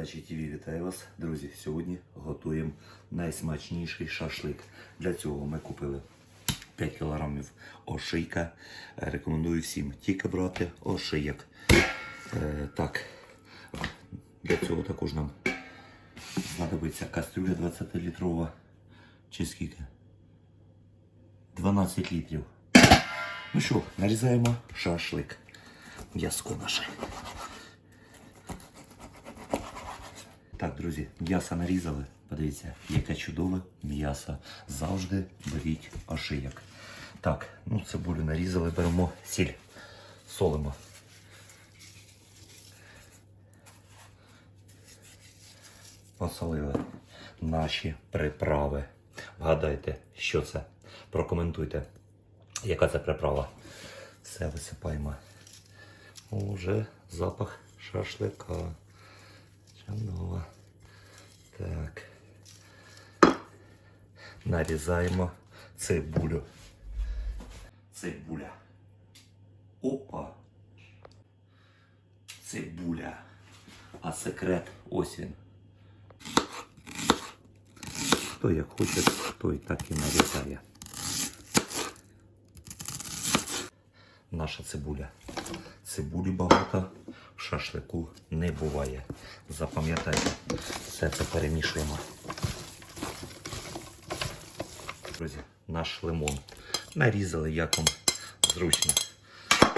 Дачі ТВ вітаю вас, друзі. Сьогодні готуємо найсмачніший шашлик. Для цього ми купили 5 кг ошийка. Рекомендую всім тільки брати ошийок. Е, так, для цього також нам знадобиться кастрюля 20-літрова. Чи скільки? 12 літрів. Ну що, нарізаємо шашлик. М'яско наше. Так, друзі, м'ясо нарізали. Подивіться, яке чудове м'ясо. Завжди беріть ошийок. Так, ну цибулю нарізали, беремо сіль, солимо. Посолили наші приправи. Вгадайте, що це? Прокоментуйте, яка це приправа. Все висипаємо. Уже запах шашлика. Чудово. Так. Нарізаємо цибулю. Цибуля. Опа. Цибуля. А секрет ось він. Хто як хоче, той так і нарізає. Наша цибуля. Цибулі багато шашлику не буває. Запам'ятайте, все це перемішуємо. Друзі, наш лимон. Нарізали, як вам зручно.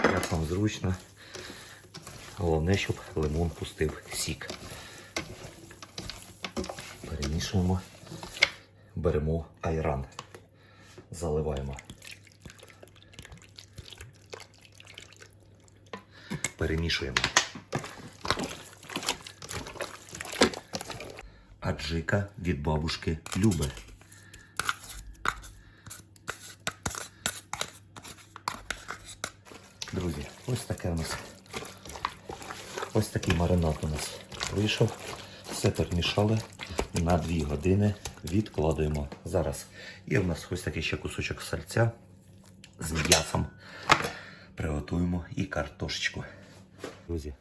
Як вам зручно. Головне, щоб лимон пустив сік. Перемішуємо. Беремо айран. Заливаємо. Перемішуємо. Аджика від бабушки Люби. Друзі, ось таке у нас. Ось такий маринад у нас вийшов. Все перемішали. На 2 години відкладуємо зараз. І у нас ось такий ще кусочок сальця з м'ясом. Приготуємо і картошечку. Друзі,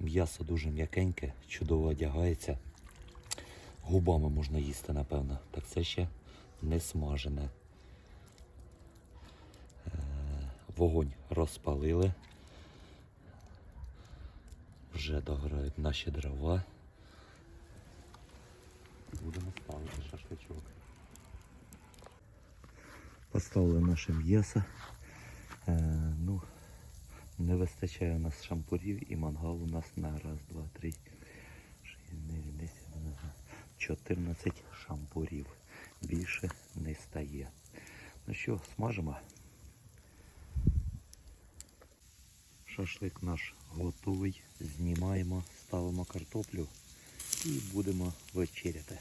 м'ясо дуже м'якеньке, чудово одягається. Губами можна їсти, напевно. Так це ще не смажене. Е, Вогонь розпалили. Вже догорають наші дрова. Будемо ставити шашличок. Поставили наше м'ясо. Е, ну, не вистачає у нас шампурів і мангал у нас на раз, два, три, 14 шампурів. Більше не стає. Ну що, смажимо. Шашлик наш готовий. Знімаємо, ставимо картоплю і будемо вечеряти.